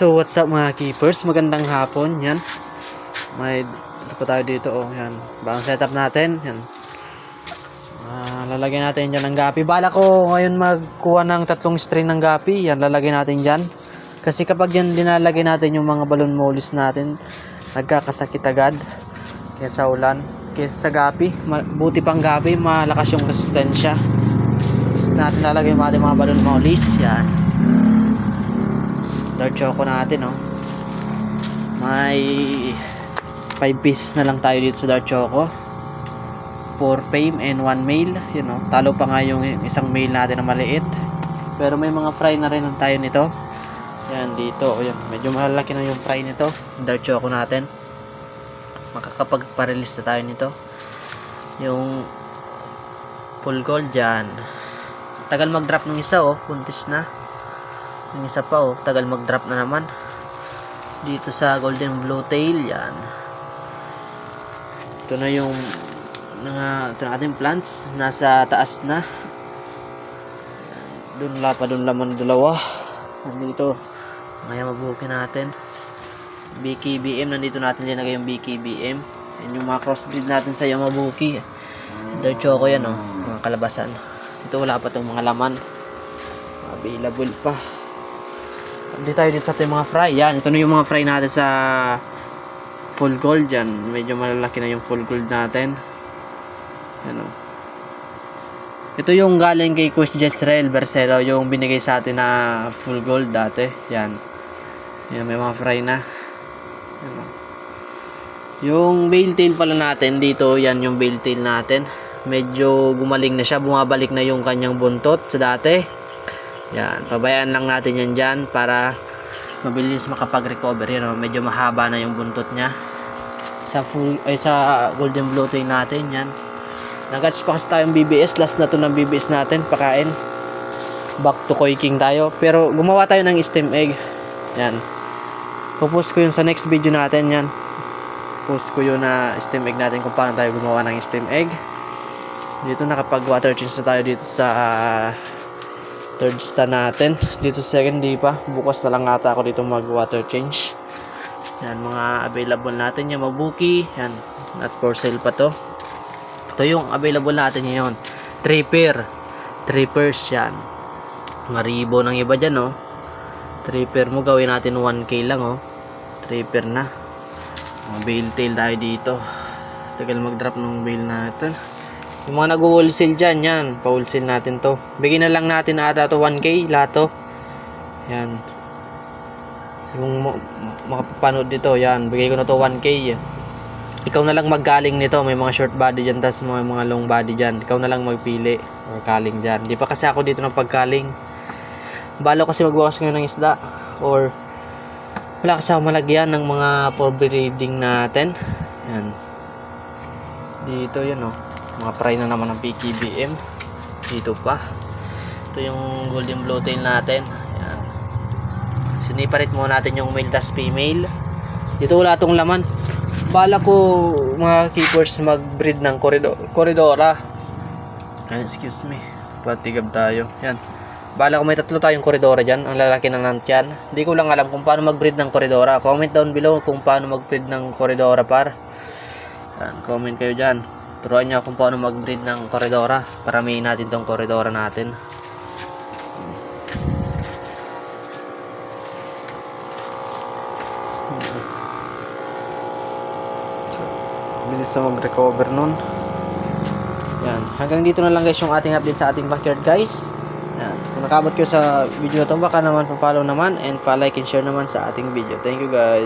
So what's up mga keepers? Magandang hapon. Yan. May ito pa tayo dito oh. Yan. Bagong setup natin. Yan. Ah, lalagyan natin dyan ng gapi. Bala ko ngayon magkuha ng tatlong strain ng gapi. Yan, lalagyan natin dyan. Kasi kapag yan linalagay natin yung mga balon molis natin, nagkakasakit agad. Kaya sa ulan. Kaya sa gapi, buti pang gapi, malakas yung resistensya. Natin lalagay yung ating mga balon molis. Yan. Dark choco natin, oh. May 5 pieces na lang tayo dito sa dark choco. 4 fame and 1 male. You know, talo pa nga yung isang male natin na maliit. Pero may mga fry na rin tayo nito. Yan, dito. O yan, medyo malalaki na yung fry nito. Dark choco natin. Makakapag-release na tayo nito. Yung full gold dyan. Tagal mag-drop ng isa, oh. Puntis na. Yung isa pa oh, tagal mag-drop na naman. Dito sa Golden Blue Tail, yan. Ito na yung mga ito ating plants. Nasa taas na. Doon la pa doon laman dalawa. Nandito. Ngayon mabukin natin. BKBM, nandito natin linagay yung BKBM. Yan yung mga crossbreed natin sa Yamabuki. Dark Choco yan oh, mga kalabasan. Ito wala pa tong mga laman. Available pa. Hindi tayo dito sa ating mga fry. Yan, ito na yung mga fry natin sa full gold yan. Medyo malalaki na yung full gold natin. Yan o. Ito yung galing kay Coach Jezreel Bercelo, yung binigay sa atin na full gold dati. Yan. Yan, may mga fry na. Yan o. Yung bale tail pala natin dito, yan yung bale tail natin. Medyo gumaling na siya, bumabalik na yung kanyang buntot sa dati. Yan, pabayaan lang natin yan dyan para mabilis makapag-recover. Yan, medyo mahaba na yung buntot niya. Sa full, ay sa golden blue tail natin, yan. Nag-catch pa kasi tayong BBS. Last na to ng BBS natin, pakain. Back to Koi King tayo. Pero gumawa tayo ng stem egg. Yan. Pupost ko yun sa next video natin, yan. Post ko yun na stem egg natin kung paano tayo gumawa ng stem egg. Dito nakapag water change na tayo dito sa ah, third stand natin. Dito sa second di pa. Bukas na lang ata ako dito mag water change. Yan mga available natin yung Mabuki. Yan. Not for sale pa to. Ito yung available natin ngayon. 3 pair. 3 pairs yan. Mga ribo ng iba dyan oh. 3 pair mo gawin natin 1k lang oh. 3 pair na. Mga bail tail tayo dito. Tagal mag-drop ng bail natin. Yung mga nag-wholesale dyan, yan. Pa-wholesale natin to. Bigyan na lang natin ata to 1k lahat to. Yan. Yung ma- makapapanood dito, yan. Bigay ko na to 1k. Ikaw na lang maggaling nito. May mga short body dyan, tas mga, mga long body dyan. Ikaw na lang magpili. Or kaling dyan. Di pa kasi ako dito ng pagkaling. Balo kasi magbukas ngayon ng isda. Or wala kasi ako malagyan ng mga for breeding natin. Yan. Dito yan oh. Mga fry na naman ng PKBM. Dito pa. Ito yung golden blowtail natin. Yan. Siniparit muna natin yung male tas female. Dito wala tong laman. Bala ko mga keepers mag-breed ng corridor koridora. Yan, excuse me. Patigab tayo. Yan. Bala ko may tatlo tayong koridora dyan. Ang lalaki na nantyan. Hindi ko lang alam kung paano mag-breed ng koridora. Comment down below kung paano mag-breed ng koridora par. Yan, comment kayo dyan. Turuan nyo kung paano mag-breed ng koridora. Paramihin natin tong koridora natin. Bilis na mag-recover nun. Yan. Hanggang dito na lang guys yung ating update sa ating backyard guys. Yan. Kung nakabot kayo sa video to, baka naman pa-follow naman and pa-like and share naman sa ating video. Thank you guys.